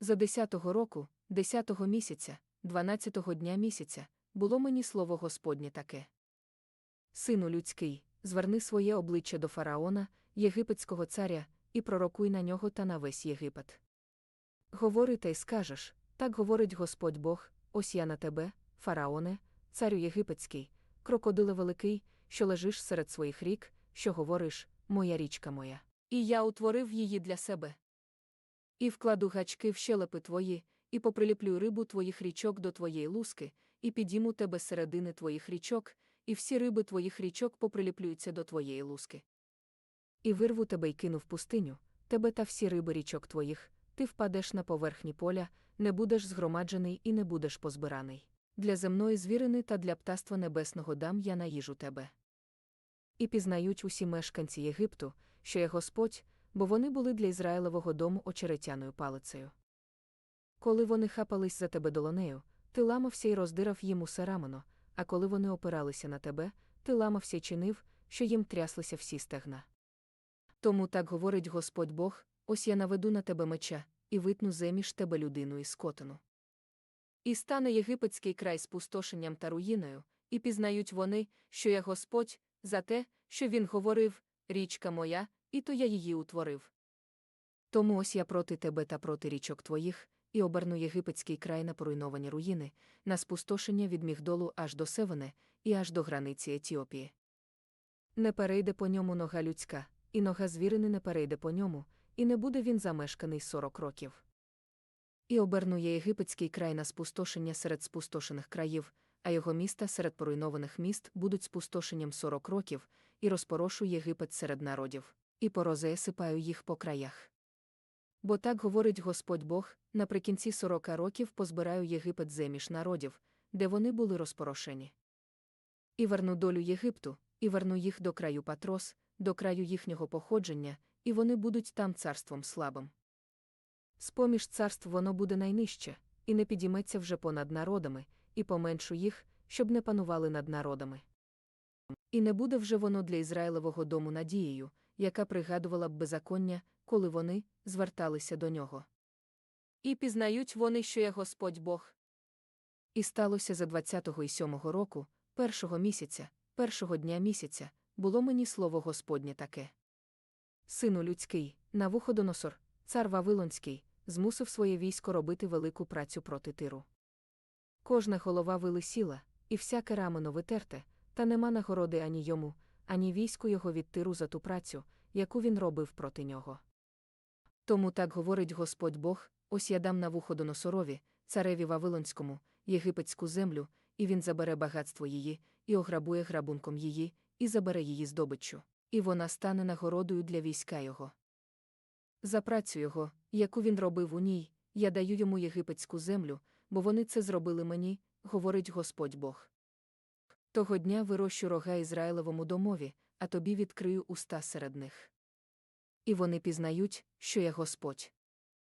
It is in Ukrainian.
За десятого року, десятого місяця, дванадцятого дня місяця, було мені слово Господнє таке. Сину людський, зверни своє обличчя до фараона, єгипетського царя, і пророкуй на нього та на весь Єгипет. Говори та й скажеш так говорить Господь Бог, ось я на тебе, фараоне, царю єгипетський, крокодиле великий, що лежиш серед своїх рік, що говориш, моя річка моя. І я утворив її для себе. І вкладу гачки в щелепи твої, і поприліплю рибу твоїх річок до твоєї луски, і підіму тебе середини твоїх річок, і всі риби твоїх річок поприліплюються до твоєї луски. І вирву тебе й кину в пустиню, тебе та всі риби річок твоїх, ти впадеш на поверхні поля, не будеш згромаджений і не будеш позбираний. Для земної звірини та для птаства небесного дам я на їжу тебе. І пізнають усі мешканці Єгипту, що я Господь, бо вони були для Ізраїлевого дому очеретяною палицею. Коли вони хапались за тебе долонею, ти ламався й роздирав їм усе рамено, а коли вони опиралися на тебе, ти ламався й чинив, що їм тряслися всі стегна. Тому так говорить Господь Бог: ось я наведу на тебе меча, і витну земіж тебе людину і скотину. І стане єгипетський край спустошенням та руїною, і пізнають вони, що я Господь, за те, що він говорив річка моя, і то я її утворив. Тому ось я проти тебе та проти річок твоїх, і оберну єгипетський край на поруйновані руїни, на спустошення від Мігдолу аж до Севене, і аж до границі Етіопії. Не перейде по ньому нога людська, і нога звірини не перейде по ньому, і не буде він замешканий сорок років. І оберну я єгипетський край на спустошення серед спустошених країв, а його міста серед поруйнованих міст будуть спустошенням сорок років, і розпорошу Єгипет серед народів, і порозея сипаю їх по краях. Бо так говорить Господь Бог, наприкінці сорока років позбираю Єгипет земіж народів, де вони були розпорошені. І верну долю Єгипту, і верну їх до краю Патрос, до краю їхнього походження, і вони будуть там царством слабим. З-поміж царств воно буде найнижче, і не підійметься вже понад народами, і поменшу їх, щоб не панували над народами. І не буде вже воно для Ізраїлевого дому надією, яка пригадувала б беззаконня, коли вони зверталися до нього. І пізнають вони, що я Господь Бог. І сталося за двадцятого і сьомого року, першого місяця, першого дня місяця, було мені слово Господнє таке. Сину людський, Навуходоносор, цар Вавилонський, змусив своє військо робити велику працю проти тиру. Кожна голова вилисіла, і всяке рамено витерте, та нема нагороди ані йому, ані війську його від тиру за ту працю, яку він робив проти нього. Тому так говорить Господь Бог: ось я дам Навуходоносорові, цареві Вавилонському, єгипетську землю, і він забере багатство її, і ограбує грабунком її, і забере її здобиччю, і вона стане нагородою для війська його. За працю його, яку він робив у ній, я даю йому єгипетську землю, бо вони це зробили мені, говорить Господь Бог. Того дня вирощу рога Ізраїлевому домові, а тобі відкрию уста серед них. І вони пізнають, що я Господь.